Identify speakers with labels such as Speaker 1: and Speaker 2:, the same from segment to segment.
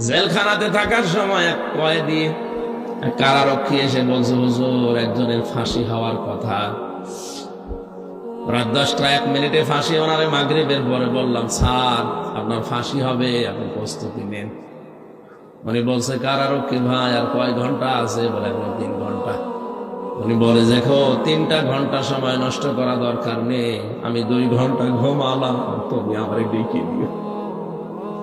Speaker 1: জেলখানাতে থাকার সময় এক কয়েদি কারারক্ষী এসে বলছে, হুজুর, একজনের ফাঁসি হওয়ার কথা। রাত দশটা এক মিনিটে ফাঁসি ওনারে মাগরিবের পরে বললাম, স্যার, আপনার ফাঁসি হবে, আপনি প্রস্তুতি নেন। উনি বলছে, কারারক্ষী ভাই, আর কয় ঘণ্টা আছে? বলে, এখন তিন ঘণ্টা। উনি বলে, দেখো, তিনটা ঘণ্টা সময় নষ্ট করা দরকার নেই, আমি দুই ঘণ্টা ঘুমালাম তুমি আমার ডেকে দিও।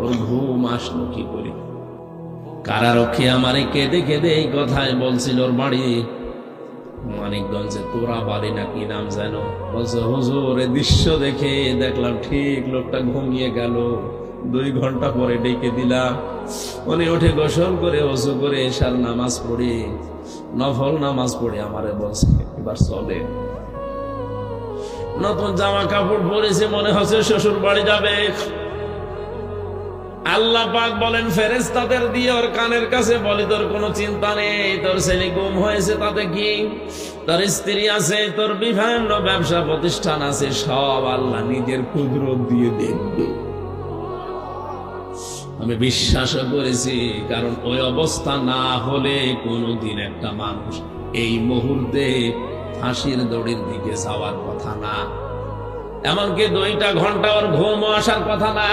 Speaker 1: ওর ঘুম আসলো কি করে? কারারক্ষী আমারে কেঁদে কেঁদে কথাই বলছিল ওর বাড়ি। মানিকগঞ্জে তোরা বাড়ি নাম যেন? বলছে, হুজুর এই দৃশ্য দেখে দেখলাম ঠিক লোকটা ঘুমিয়ে গেল। দুই ঘণ্টা পরে ডেকে দিলাম। উনি উঠে গোসল করে, অজু করে এসার নামাজ পড়ে। নফল নামাজ পড়ে আমারে বলছে, এবার চলে। নতুন জামা কাপড় পরেছে, মনে হচ্ছে শ্বশুর বাড়ি যাবে। আল্লাহ পাক বলেন ফেরেস্তাদের দিয়ে ওর কানের কাছে বলে, তোর কোনো চিন্তা নেই, তোর ছেলে গুম হয়েছে তাতে কি? তোর স্ত্রী আছে, তোর বিভিন্ন ব্যবসা প্রতিষ্ঠান আছে, সব আল্লাহ নিজের কুদরত দিয়ে দেখবে। আমি বিশ্বাসও করেছি, কারণ ওই অবস্থা না হলে কোনোদিন একটা মানুষ এই মুহূর্তে ফাঁসির দড়ির দিকে যাওয়ার কথা না। এমনকি দুইটা ঘণ্টা ওর ঘুম আসার কথা না।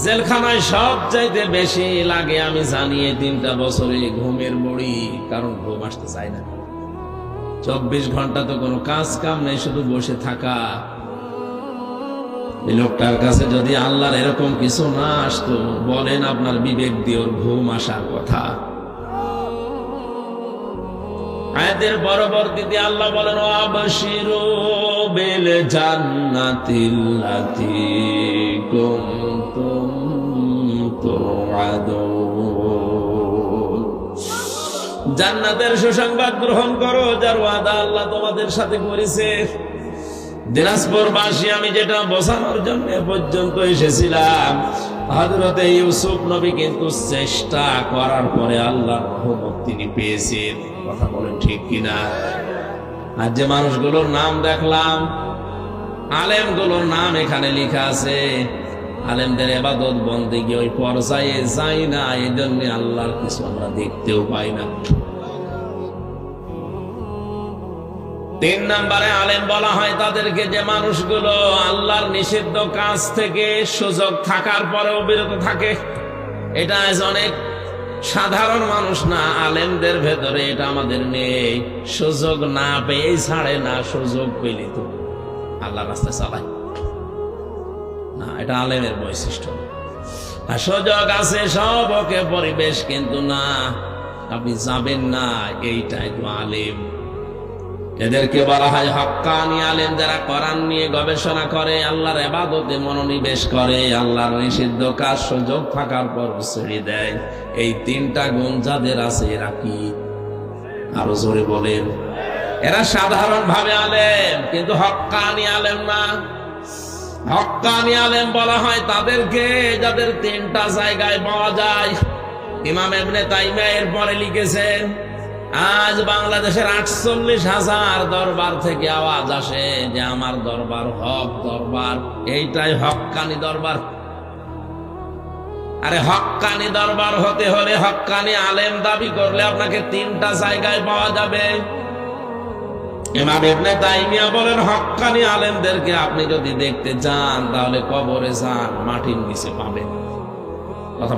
Speaker 1: জেলখানায় সব চাইতে বেশি লাগে, আমি জানি এই তিনটা বছরে ঘুমের বড়ি কারণ ঘুম আসতে চায় না। চব্বিশ ঘণ্টা তো কোনো কাজ কাম নেই, শুধু বসে থাকা। লোকটার কাছে যদি আল্লাহর এরকম কিছু না আসতো, বলেন আপনার বিবেক দিয়ে ঘুম আসার কথা। আয়াতের পরবর্তীতে আল্লাহ বলেন আবাসিরু বিল জান্নাতিল্লাতি কুনতুম তুআদুন জান্নাতের সুসংবাদ গ্রহণ করো, যার ওয়াদা আল্লাহ তোমাদের সাথে করেছে। দিনাজপুরবাসী, আমি যেটা বসানোর জন্য পর্যন্ত এসেছিলাম হজরতে ইউসুফ নবী কিন্তু চেষ্টা করার পরে আল্লাহ রহমত তিনি পেয়েছেন। কথা বলেন ঠিক কিনা? আর যে মানুষগুলোর নাম দেখলাম, আলেমগুলোর নাম এখানে লেখা আছে। আলেমদের এবাদত বন্দিগি ওই পর্যায়ে যাই না, এই জন্য আল্লাহর কিছু আমরা দেখতেও পাই না। তিন আলেম বলা হয় তাদেরকে যে মানুষগুলো আল্লাহর নিষিদ্ধ কাজ থেকে সুযোগ থাকার পরেও বিরত থাকে, এটা অনেক সাধারণ মানুষ না, আলেমদের ভেতরে এটা আমাদের নেই। সুযোগ না পেয়ে ছাড়ে না, সুযোগ পেলে তো আল্লাহ রাস্তায় চালায়। না, এটা আলেমের বৈশিষ্ট্য। আর সুযোগ আছে, সব ওকে পরিবেশ কিন্তু না। আপনি যাবেন না এইটাই তো আলেম। এদেরকে বলা হয় হক্কানি আলেম যারা কোরআন নিয়ে গবেষণা করে, আল্লাহর এবাদতে মনোনিবেশ করে, আল্লাহর নিষিদ্ধ কাজ সুযোগ থাকার পর ছেড়ে দেয়। এই তিনটা গুণ যাদের আছে, এরা কি? আরও জোরে বলেন। এরা সাধারণ ভাবে আলেম, কিন্তু হক্কানি আলেম না। হক্কানি আলেম বলা হয় তাদেরকে, যাদের তিনটা জায়গায় পাওয়া যায়। ইমাম এমনে তাইমা পরে লিখেছেন, আজ বাংলাদেশের আটচল্লিশ হাজার দরবার থেকে আওয়াজ আসে যে আমার দরবার হক দরবার, এইটাই হক্কানি দরবার। আরে হক্কানি দরবার হতে হলে হক্কানি আলেম দাবি করলে আপনাকে তিনটা জায়গায় পাওয়া যাবে। ইমাম ইবনে আপনি যদি দেখতে চান, তাহলে কবরে যান, মাটির নিচে পাবেন। কথা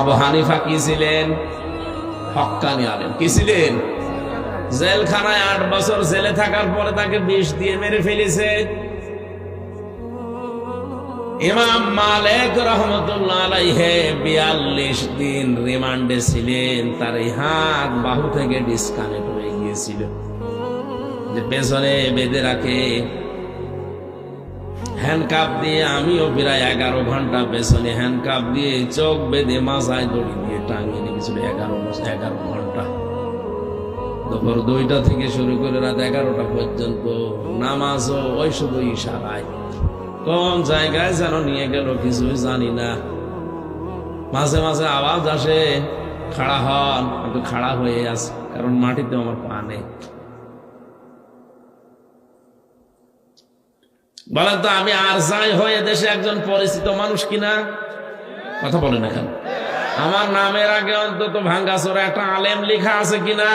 Speaker 1: আবু হানিফা কি ছিলেন? আলেম। কি ছিলেন? জেলখানায় আট বছর জেলে থাকার পরে তাকে বিষ দিয়ে মেরে ফেলেছে। ইমাম মালিক রহমতুল্লাহ বিয়াল্লিশ দিন রিমান্ডে ছিলেন, তার হাত বাহু থেকে ডিসকানেক্ট হয়ে গিয়েছিল যে পেছনে বেঁধে রাখে। হ্যান্ডকাপ দিয়ে আমিও প্রায় এগারো ঘণ্টা পেছনে হ্যান্ডকাপ দিয়ে চোখ বেঁধে মাথায় দড়ি দিয়ে টাঙিয়ে রেখেছিল এগারো এগারো ঘণ্টা। দুপুর দুইটা থেকে শুরু করে রাত এগারোটা পর্যন্ত নামাজও ওই শুধু ইশারায়। কোন জায়গায় যেন নিয়ে গেল কিছুই জানি না। মাঝে মাঝে আওয়াজ আসে, খাড়া হন, একটু খাড়া হয়ে আছে। কারণ মাটিতে আমার পা নেই। বলেন তো, আমি আর যাই হয়ে দেশে একজন পরিচিত মানুষ কিনা? কথা বলেন এখন আমার নামের আগে অন্তত ভাঙ্গাচোরা একটা আলেম লেখা আছে কিনা?